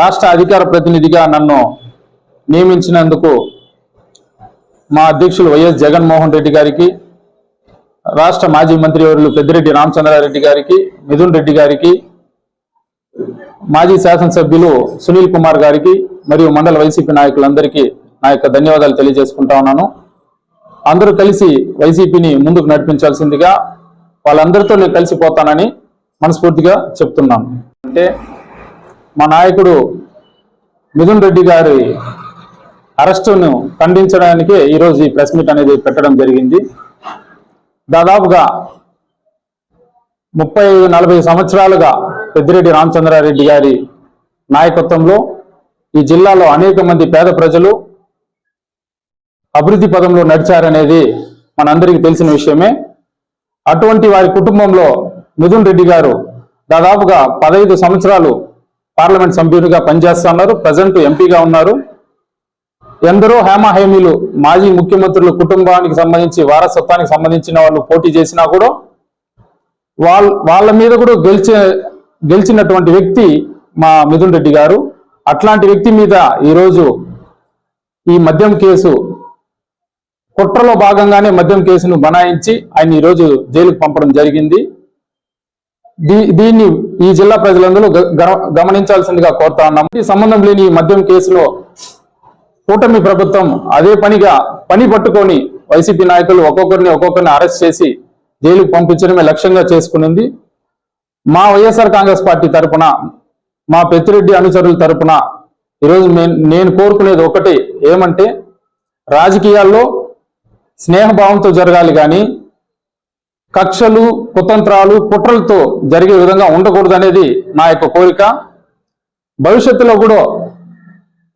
రాష్ట్ర అధికార ప్రతినిధిగా నన్ను నియమించినందుకు మా అధ్యక్షులు వైఎస్ జగన్మోహన్ రెడ్డి గారికి రాష్ట్ర మాజీ మంత్రివర్యులు పెద్దిరెడ్డి రామచంద్రారెడ్డి గారికి మిథున్ రెడ్డి గారికి మాజీ శాసనసభ్యులు సునీల్ కుమార్ గారికి మరియు మండల వైసీపీ నాయకులందరికీ నా యొక్క ధన్యవాదాలు తెలియజేసుకుంటా ఉన్నాను. అందరూ కలిసి వైసీపీని ముందుకు నడిపించాల్సిందిగా వాళ్ళందరితో నేను కలిసిపోతానని మనస్ఫూర్తిగా చెప్తున్నాను. అంటే మా నాయకుడు మిథున్ రెడ్డి గారి అరెస్టును ఖండించడానికే ఈరోజు ఈ ప్రెస్ మీట్ అనేది పెట్టడం జరిగింది. దాదాపుగా ముప్పై నలభై సంవత్సరాలుగా పెద్దిరెడ్డి రామచంద్రారెడ్డి గారి నాయకత్వంలో ఈ జిల్లాలో అనేక మంది పేద ప్రజలు అభివృద్ధి పదంలో నడిచారనేది మనందరికీ తెలిసిన విషయమే. అటువంటి వారి కుటుంబంలో మిథున్ రెడ్డి గారు దాదాపుగా పదహైదు సంవత్సరాలు పార్లమెంట్ సభ్యుడిగా పనిచేస్తున్నారు ప్రజెంట్ ఎంపీగా ఉన్నారు. ఎందరో హేమహేమీలు మాజీ ముఖ్యమంత్రుల కుటుంబానికి సంబంధించి వారసత్వానికి సంబంధించిన వాళ్ళు పోటీ చేసినా కూడా వాళ్ళ వాళ్ళ మీద కూడా గెలిచే గెలిచినటువంటి వ్యక్తి మా మిథున్ రెడ్డి గారు. అట్లాంటి వ్యక్తి మీద ఈరోజు ఈ మద్యం కేసు కుట్రలో భాగంగానే మద్యం కేసును బనాయించి ఆయన ఈరోజు జైలుకు పంపడం జరిగింది. దీన్ని ఈ జిల్లా ప్రజలందరూ గ- గ- గమనించాల్సిందిగా కోరుతా ఉన్నాం ఈ సంబంధం లేని ఈ మద్యం కేసులో కూటమి ప్రభుత్వం అదే పనిగా పని పట్టుకొని వైసీపీ నాయకులు ఒక్కొక్కరిని ఒక్కొక్కరిని అరెస్ట్ చేసి జైలుకు పంపించడమే లక్ష్యంగా చేసుకునింది. మా వైఎస్ఆర్ కాంగ్రెస్ పార్టీ తరపున మా పెద్దిరెడ్డి అనుచరుల తరపున ఈరోజు నేను కోరుకునేది ఒకటి ఏమంటే రాజకీయాల్లో స్నేహభావంతో జరగాలి కానీ కక్షలు కుతంత్రాలు కుట్రలతో జరిగే విధంగా ఉండకూడదు అనేది నా యొక్క కోరిక. భవిష్యత్తులో కూడా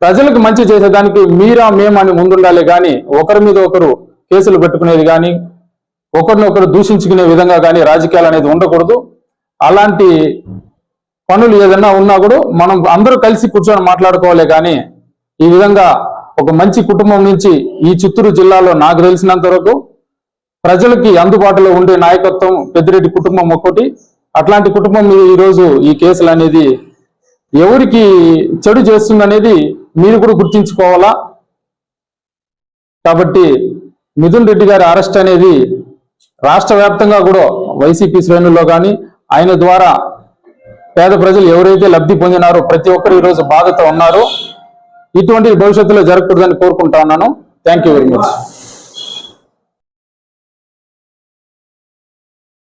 ప్రజలకు మంచి చేసేదానికి మీరా మేమని ముందుండాలి కానీ ఒకరి మీద ఒకరు కేసులు పెట్టుకునేది కానీ ఒకరినొకరు దూషించుకునే విధంగా కానీ రాజకీయాలు అనేది ఉండకూడదు. అలాంటి పనులు ఏదైనా ఉన్నా కూడా మనం అందరూ కలిసి కూర్చొని మాట్లాడుకోవాలి కానీ ఈ విధంగా ఒక మంచి కుటుంబం నుంచి ఈ చిత్తూరు జిల్లాలో నాకు తెలిసినంత వరకు ప్రజలకి అందుబాటులో ఉండే నాయకత్వం పెద్దిరెడ్డి కుటుంబం ఒక్కటి. అట్లాంటి కుటుంబం మీద ఈరోజు ఈ కేసులు అనేది ఎవరికి చెడు చేస్తుందనేది మీరు కూడా గుర్తించుకోవాలా? కాబట్టి మిథున్ రెడ్డి గారి అరెస్ట్ అనేది రాష్ట్ర వ్యాప్తంగా కూడా వైసీపీ శ్రేణుల్లో కానీ ఆయన ద్వారా పేద ప్రజలు ఎవరైతే లబ్ధి పొందినారో ప్రతి ఒక్కరు ఈరోజు బాధతో ఉన్నారో. ఇటువంటి భవిష్యత్తులో జరగకూడదని కోరుకుంటా ఉన్నాను. Thank you very much